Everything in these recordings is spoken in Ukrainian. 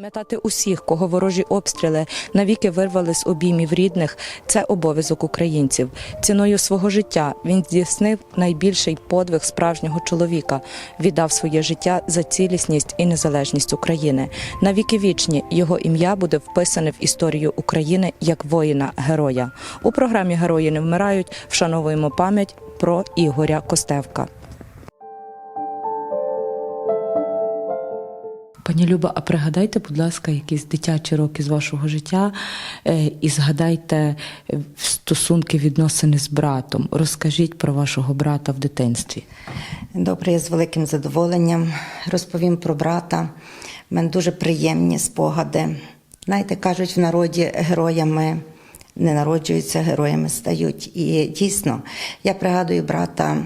Пам'ятати усіх, кого ворожі обстріли навіки вирвали з обіймів рідних, це обов'язок українців. Ціною свого життя він здійснив найбільший подвиг справжнього чоловіка, віддав своє життя за цілісність і незалежність України. Навіки вічні його ім'я буде вписане в історію України як воїна героя. У програмі Герої не вмирають. Вшановуємо пам'ять про Ігоря Костевка. Пані Люба, а пригадайте, будь ласка, якісь дитячі роки з вашого життя е, і згадайте е, стосунки відносини з братом. Розкажіть про вашого брата в дитинстві. Добре, я з великим задоволенням розповім про брата. У мене дуже приємні спогади. Знаєте, кажуть в народі героями не народжуються, героями стають. І дійсно, я пригадую брата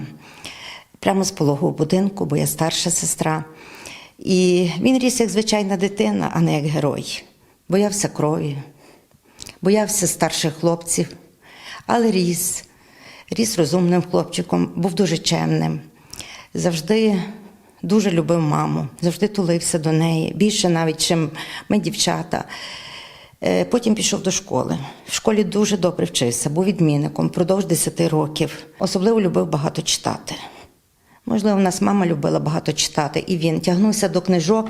прямо з пологового будинку, бо я старша сестра. І він ріс як звичайна дитина, а не як герой. Боявся крові, боявся старших хлопців, але ріс, ріс розумним хлопчиком, був дуже чемним. Завжди дуже любив маму, завжди тулився до неї, більше навіть, чим ми, дівчата. Е, Потім пішов до школи. В школі дуже добре вчився, був відмінником впродовж 10 років. Особливо любив багато читати. Можливо, в нас мама любила багато читати, і він тягнувся до книжок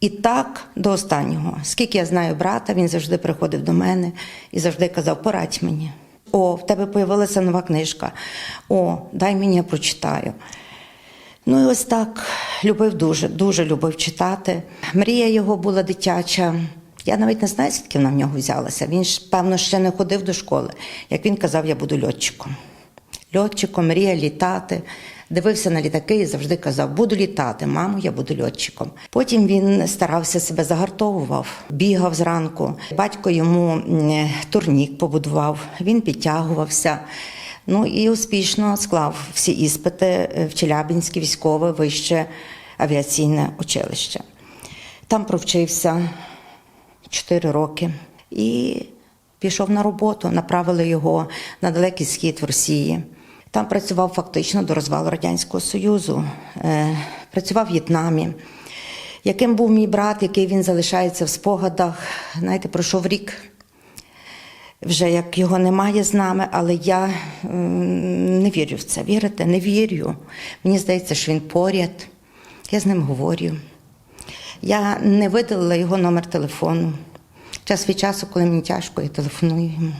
і так до останнього. Скільки я знаю брата, він завжди приходив до мене і завжди казав: порадь мені. О, в тебе появилася нова книжка. О, дай мені я прочитаю. Ну і ось так любив дуже, дуже любив читати. Мрія його була дитяча. Я навіть не знаю, звідки вона в нього взялася. Він ж, певно, ще не ходив до школи. Як він казав, я буду льотчиком. Льотчиком, мрія літати. Дивився на літаки і завжди казав: буду літати, мамо, я буду льотчиком. Потім він старався себе загартовував, бігав зранку. Батько йому турнік побудував, він підтягувався. Ну і успішно склав всі іспити е, в Челябинське військове вище авіаційне училище. Там провчився 4 роки і пішов на роботу. Направили його на далекий схід в Росії. Там працював фактично до розвалу Радянського Союзу, е, працював в В'єтнамі. Яким був мій брат, який він залишається в спогадах, знаєте, пройшов рік. Вже як його немає з нами, але я не вірю в це. Вірите? Не вірю. Мені здається, що він поряд. Я з ним говорю. Я не видалила його номер телефону. Час від часу, коли мені тяжко, я телефоную йому.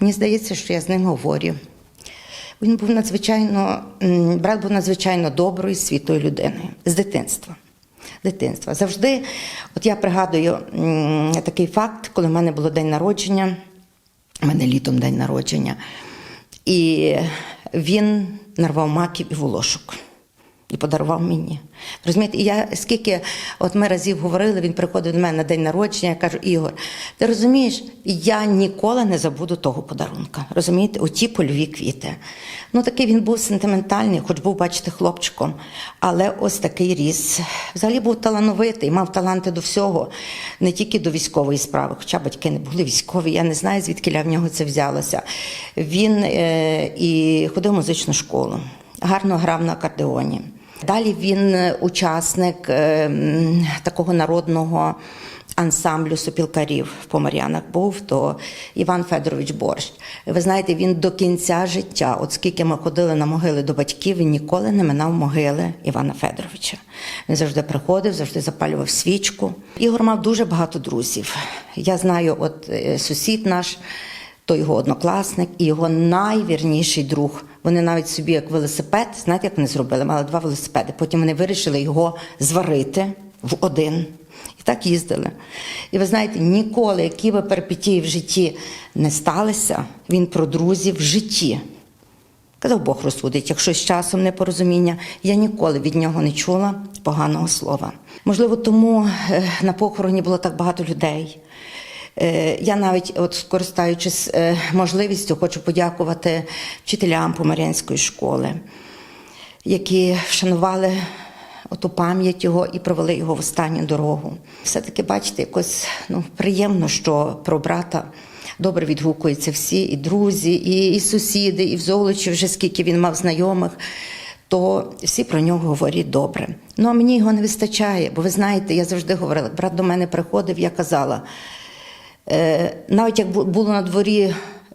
Мені здається, що я з ним говорю. Він був надзвичайно, брат був надзвичайно доброю, світою людиною з дитинства. Дитинства. Завжди, от я пригадую такий факт, коли в мене було день народження, у мене літом день народження, і він нарвав маків і волошок. І подарував мені. Розумієте, і я скільки от ми разів говорили, він приходив до мене на день народження, я кажу, Ігор, ти розумієш, я ніколи не забуду того подарунка. Розумієте, оті польові квіти. Ну такий він був сентиментальний, хоч був, бачите, хлопчиком, але ось такий ріс. Взагалі був талановитий, мав таланти до всього, не тільки до військової справи, хоча батьки не були військові. Я не знаю, звідки в нього це взялося. Він е, і ходив в музичну школу, гарно грав на акордеоні. Далі він е, учасник е, такого народного ансамблю сопілкарів в Поморянах був, то Іван Федорович Борщ. Ви знаєте, він до кінця життя, от скільки ми ходили на могили до батьків, він ніколи не минав могили Івана Федоровича. Він завжди приходив, завжди запалював свічку. Ігор мав дуже багато друзів. Я знаю, от е, сусід наш то його однокласник і його найвірніший друг. Вони навіть собі як велосипед, знаєте, як вони зробили? Мали два велосипеди. Потім вони вирішили його зварити в один. І так їздили. І ви знаєте, ніколи, які би перипетії в житті не сталися, він про друзів в житті. Казав, Бог розсудить, якщо з часом непорозуміння, я ніколи від нього не чула поганого слова. Можливо, тому е, на похороні було так багато людей. Е, Я навіть, от скористаючись е, можливістю, хочу подякувати вчителям Помарянської школи, які вшанували оту пам'ять його і провели його в останню дорогу. Все-таки, бачите, якось ну, приємно, що про брата добре відгукуються всі, і друзі, і, і сусіди, і в Золочі вже скільки він мав знайомих. то всі про нього говорять добре. Ну а мені його не вистачає, бо ви знаєте, я завжди говорила, брат до мене приходив, я казала, навіть як було на дворі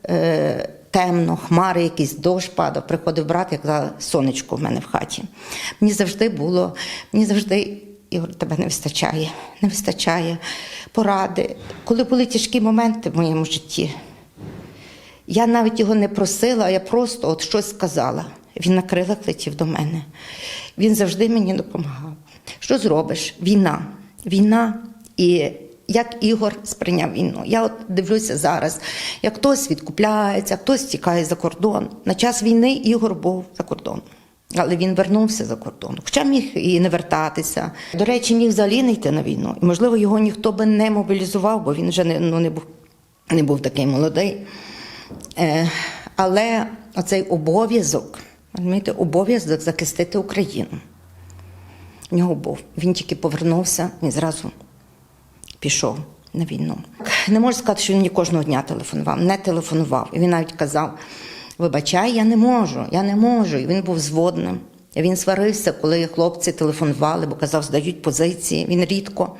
е, темно, хмари, якийсь дощ падав, приходив брат, я казала, сонечко в мене в хаті. Мені завжди було, мені завжди. Ігор, тебе не вистачає, не вистачає поради. Коли були тяжкі моменти в моєму житті, я навіть його не просила, я просто от щось сказала. Він на крилах летів до мене. Він завжди мені допомагав. Що зробиш? Війна. Війна і як Ігор сприйняв війну. Я от дивлюся зараз, як хтось відкупляється, хтось тікає за кордон. На час війни Ігор був за кордоном. Але він вернувся за кордон. Хоча міг і не вертатися. До речі, міг взагалі не йти на війну. І, можливо, його ніхто би не мобілізував, бо він вже не, ну, не, був, не був такий молодий. Е, але оцей обов'язок, розумієте, обов'язок захистити Україну. В нього був. Він тільки повернувся і зразу пішов на війну. Не можу сказати, що він мені кожного дня телефонував, не телефонував. І він навіть казав: вибачай, я не можу, я не можу. І він був зводним. І Він сварився, коли хлопці телефонували, бо казав, здають позиції. Він рідко.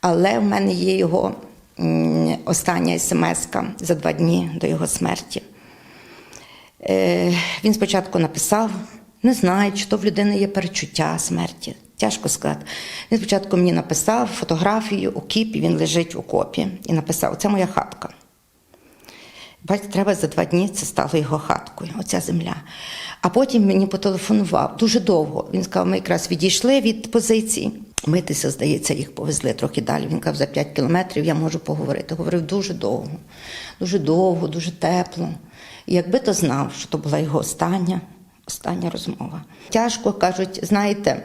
Але в мене є його остання смс за два дні до його смерті. Е, Він спочатку написав, не знаю, чи то в людини є перечуття смерті. Тяжко сказати. Він спочатку мені написав фотографію у кіпі, він лежить у копі, і написав: це моя хатка. Бачите, треба за два дні це стало його хаткою, оця земля. А потім мені потелефонував дуже довго. Він сказав, ми якраз відійшли від позиції. Митися, здається, їх повезли трохи далі. Він казав, за 5 кілометрів я можу поговорити. Говорив дуже довго, дуже довго, дуже тепло. І якби то знав, що то була його остання, остання розмова. Тяжко кажуть, знаєте,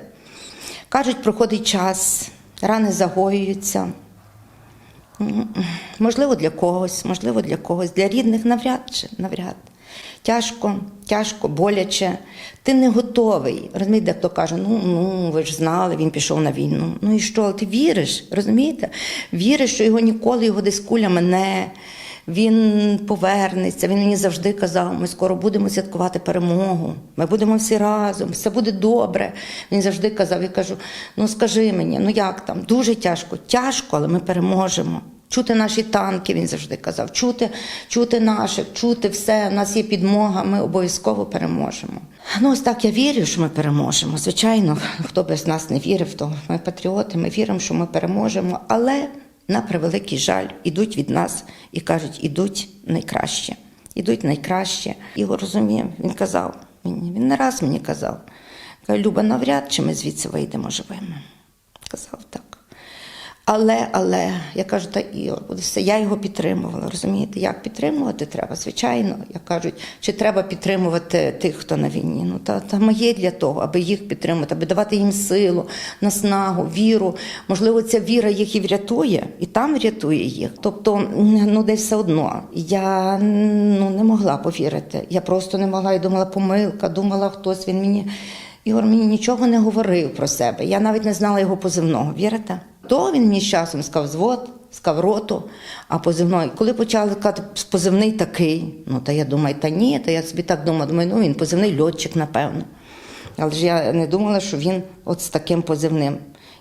кажуть, проходить час, рани загоюються. Можливо, для когось, можливо, для когось, для рідних навряд чи навряд. Тяжко, тяжко, боляче. Ти не готовий. Розумієте, хто каже, ну, ну ви ж знали, він пішов на війну. Ну і що? Ти віриш, розумієте? Віриш, що його ніколи, його десь куля мене, він повернеться. Він мені завжди казав, ми скоро будемо святкувати перемогу. Ми будемо всі разом, все буде добре. Він завжди казав, я кажу: ну скажи мені, ну як там? Дуже тяжко, тяжко, але ми переможемо. Чути наші танки, він завжди казав, чути, чути наших, чути все. У нас є підмога, ми обов'язково переможемо. Ну, ось так я вірю, що ми переможемо. Звичайно, хто без нас не вірив, то ми патріоти, ми віримо, що ми переможемо. Але на превеликий жаль, ідуть від нас і кажуть, ідуть найкраще. Ідуть найкраще. Його розуміємо, він казав мені, він не раз мені казав. Люба, навряд чи ми звідси вийдемо живими. Казав так. Але, але я кажу, та Ігор, все. Я його підтримувала. Розумієте, як підтримувати треба? Звичайно, як кажуть, чи треба підтримувати тих, хто на війні? Ну та, та ми є для того, аби їх підтримати, аби давати їм силу, наснагу, віру. Можливо, ця віра їх і врятує, і там врятує їх. Тобто, ну десь все одно. Я ну не могла повірити. Я просто не могла. Я думала, помилка, думала, хтось він мені. Ігор мені нічого не говорив про себе. Я навіть не знала його позивного. Вірите? То він мені з часом сказав звод, сказав роту, а позивної. Коли почали казати, позивний такий, ну та я думаю, та ні, та я собі так думала, думаю, ну він позивний льотчик, напевно. Але ж я не думала, що він от з таким позивним.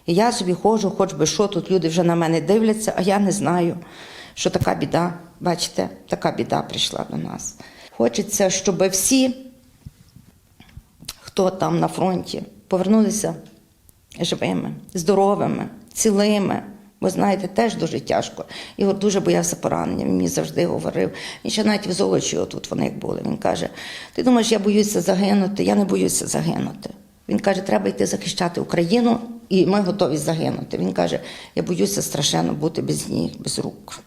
І я собі ходжу, хоч би що, тут люди вже на мене дивляться, а я не знаю, що така біда, бачите, така біда прийшла до нас. Хочеться, щоб всі хто там на фронті, повернулися живими, здоровими, цілими. Бо знаєте, теж дуже тяжко. Ігор дуже боявся поранення. Він мені завжди говорив. Він ще навіть в Золочі, отут вони як були. Він каже: Ти думаєш, я боюся загинути? Я не боюся загинути. Він каже, треба йти захищати Україну, і ми готові загинути. Він каже: Я боюся страшенно бути без ніг, без рук.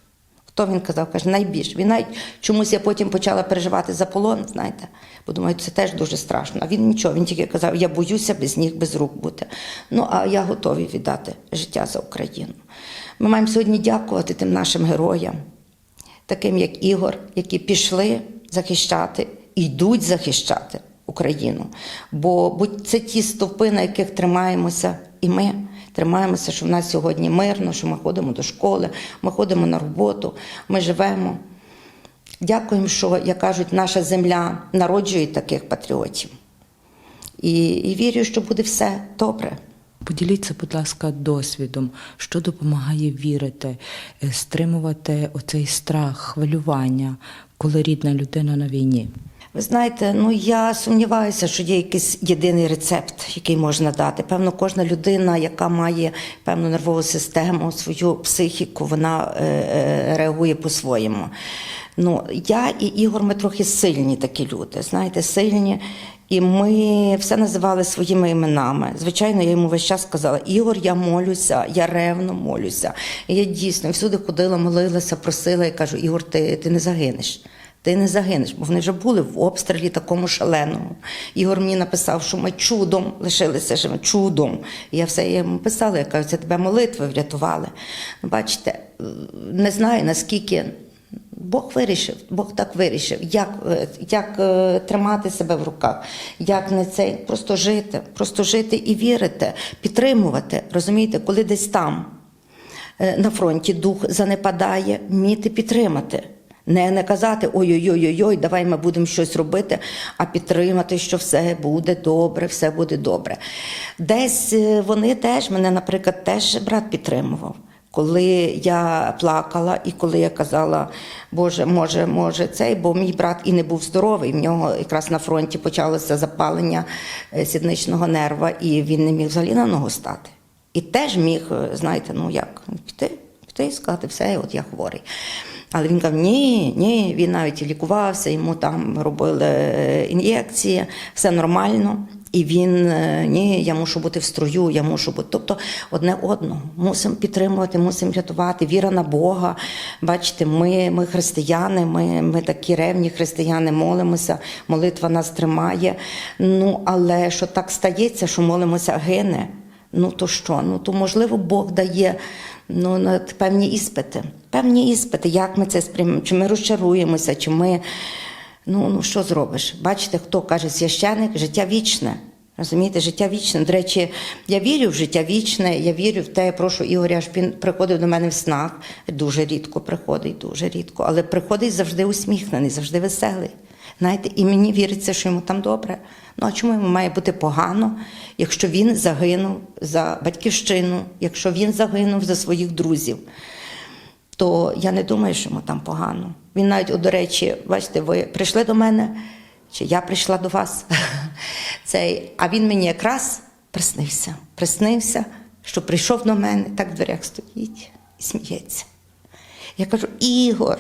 Хто він казав? Каже, найбільше. Він навіть чомусь я потім почала переживати за полон, знаєте, бо думаю, це теж дуже страшно. А він нічого, він тільки казав, я боюся без ніг, без рук бути. Ну, а я готовий віддати життя за Україну. Ми маємо сьогодні дякувати тим нашим героям, таким як Ігор, які пішли захищати, йдуть захищати Україну. Бо, бо це ті стовпи, на яких тримаємося і ми. Тримаємося, що в нас сьогодні мирно, що ми ходимо до школи, ми ходимо на роботу, ми живемо. Дякуємо, що, як кажуть, наша земля народжує таких патріотів. І, і вірю, що буде все добре. Поділіться, будь ласка, досвідом, що допомагає вірити, е, стримувати оцей страх, хвилювання, коли рідна людина на війні. Ви знаєте, ну я сумніваюся, що є якийсь єдиний рецепт, який можна дати. Певно, кожна людина, яка має певну нервову систему, свою психіку, вона е, е, реагує по-своєму. Ну, я і Ігор, ми трохи сильні такі люди, знаєте, сильні. І ми все називали своїми іменами. Звичайно, я йому весь час сказала: Ігор, я молюся, я ревно молюся. І я дійсно всюди ходила, молилася, просила і кажу: Ігор, ти, ти не загинеш. Ти не загинеш, бо вони вже були в обстрілі такому шаленому. Ігор мені написав, що ми чудом лишилися живими, чудом. Я все йому писала, я кажу, це тебе молитви врятували. Ну, Бачите, не знаю наскільки. Бог вирішив, Бог так вирішив, як, е, як е, тримати себе в руках, як не цей, просто жити, просто жити і вірити, підтримувати. Розумієте, коли десь там е, на фронті дух занепадає, вміти підтримати. Не, не казати ой-ой-ой, ой давай ми будемо щось робити, а підтримати, що все буде добре, все буде добре. Десь е, вони теж, мене, наприклад, теж брат підтримував. Коли я плакала, і коли я казала, Боже, може, може цей, бо мій брат і не був здоровий. В нього якраз на фронті почалося запалення е, сідничного нерва, і він не міг взагалі на ногу стати. І теж міг, е, знаєте, ну як піти, піти і сказати, все, от я хворий. Але він казав, ні, ні, він навіть лікувався, йому там робили е, ін'єкції, все нормально. І він е, ні, я мушу бути в строю, я мушу бути. Тобто одне одного мусимо підтримувати, мусимо рятувати. Віра на Бога. Бачите, ми, ми християни, ми, ми такі ревні християни, молимося, молитва нас тримає. Ну але що так стається, що молимося гине. Ну то що? Ну то можливо Бог дає ну, певні іспити. Певні іспити, як ми це сприймемо, чи ми розчаруємося, чи ми. Ну, ну що зробиш? Бачите, хто каже священик, життя вічне. Розумієте, життя вічне. До речі, я вірю в життя вічне, я вірю в те, я прошу Ігоря, щоб він приходив до мене в снах. Дуже рідко приходить, дуже рідко. Але приходить завжди усміхнений, завжди веселий. Знаєте, і мені віриться, що йому там добре. Ну а чому йому має бути погано, якщо він загинув за батьківщину, якщо він загинув за своїх друзів? то я не думаю, що йому там погано. Він навіть, от, до речі, бачите, ви прийшли до мене, чи я прийшла до вас. Цей, а він мені якраз приснився. Приснився, що прийшов до мене, так в дверях стоїть і сміється. Я кажу, Ігор.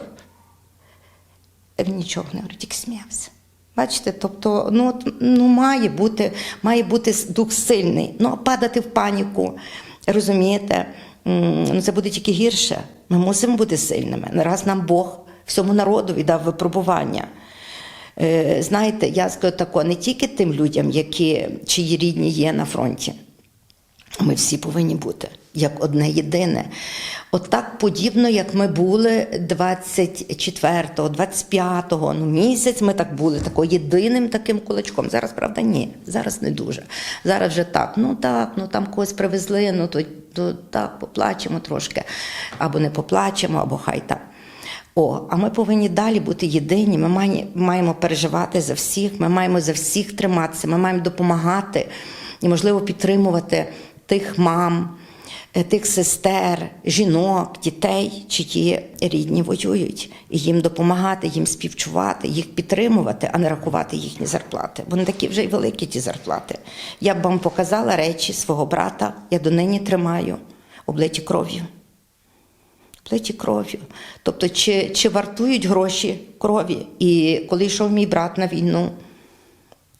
Він нічого не говорить, тільки сміявся. Бачите, тобто, ну, от, ну має бути, має бути дух сильний. Ну, падати в паніку, розумієте, ну це буде тільки гірше. Ми мусимо бути сильними. Раз нам Бог всьому народу дав випробування. Е, Знаєте, я скажу тако, не тільки тим людям, які чиї рідні є на фронті. Ми всі повинні бути як одне єдине. От так подібно, як ми були 24-го, 25-го, ну місяць ми так були, тако єдиним таким кулачком. Зараз, правда, ні. Зараз не дуже. Зараз вже так, ну так, ну там когось привезли, ну то, то так, поплачемо трошки, або не поплачемо, або хай там. О, а ми повинні далі бути єдині. Ми маємо, переживати за всіх, ми маємо за всіх триматися, ми маємо допомагати і, можливо, підтримувати тих мам, тих сестер, жінок, дітей, чиї рідні воюють, і їм допомагати, їм співчувати, їх підтримувати, а не рахувати їхні зарплати. Бо не такі вже й великі ті зарплати. Я б вам показала речі свого брата, я донині тримаю облиті кров'ю плиті кров'ю. Тобто, чи, чи вартують гроші крові? І коли йшов мій брат на війну,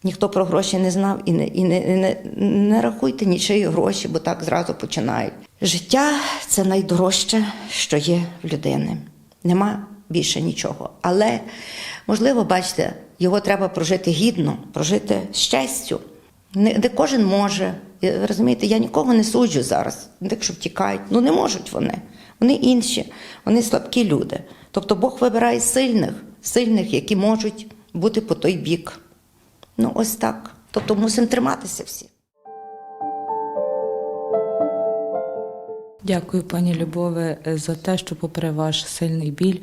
ніхто про гроші не знав і не, і не, і не, не рахуйте нічиї гроші, бо так зразу починають. Життя це найдорожче, що є в людини. Нема більше нічого. Але, можливо, бачите, його треба прожити гідно, прожити з честю. Не, не кожен може. Розумієте, я нікого не суджу зараз, так, що втікають. Ну не можуть вони. Вони інші, вони слабкі люди. Тобто Бог вибирає сильних, сильних, які можуть бути по той бік. Ну, ось так. Тобто мусимо триматися всі. Дякую, пані Любове, за те, що, попри ваш сильний біль,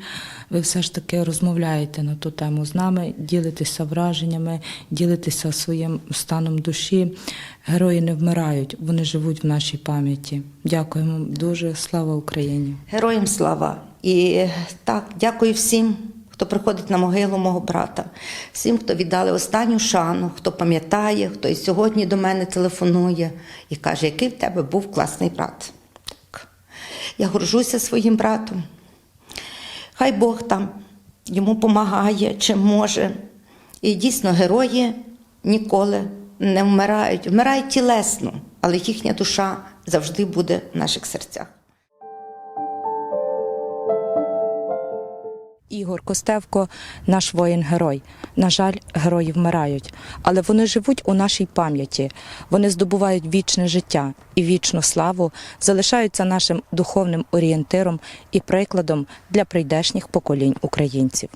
ви все ж таки розмовляєте на ту тему з нами, ділитеся враженнями, ділитеся своїм станом душі. Герої не вмирають, вони живуть в нашій пам'яті. Дякуємо дуже. Слава Україні! Героям слава! І так, дякую всім, хто приходить на могилу мого брата, всім, хто віддали останню шану, хто пам'ятає, хто і сьогодні до мене телефонує і каже, який в тебе був класний брат. Так. Я горжуся своїм братом. Хай Бог там йому допомагає, чим може. І дійсно, герої ніколи не вмирають. Вмирають тілесно, але їхня душа завжди буде в наших серцях. Ігор Костевко наш воїн-герой. На жаль, герої вмирають, але вони живуть у нашій пам'яті. Вони здобувають вічне життя і вічну славу, залишаються нашим духовним орієнтиром і прикладом для прийдешніх поколінь українців.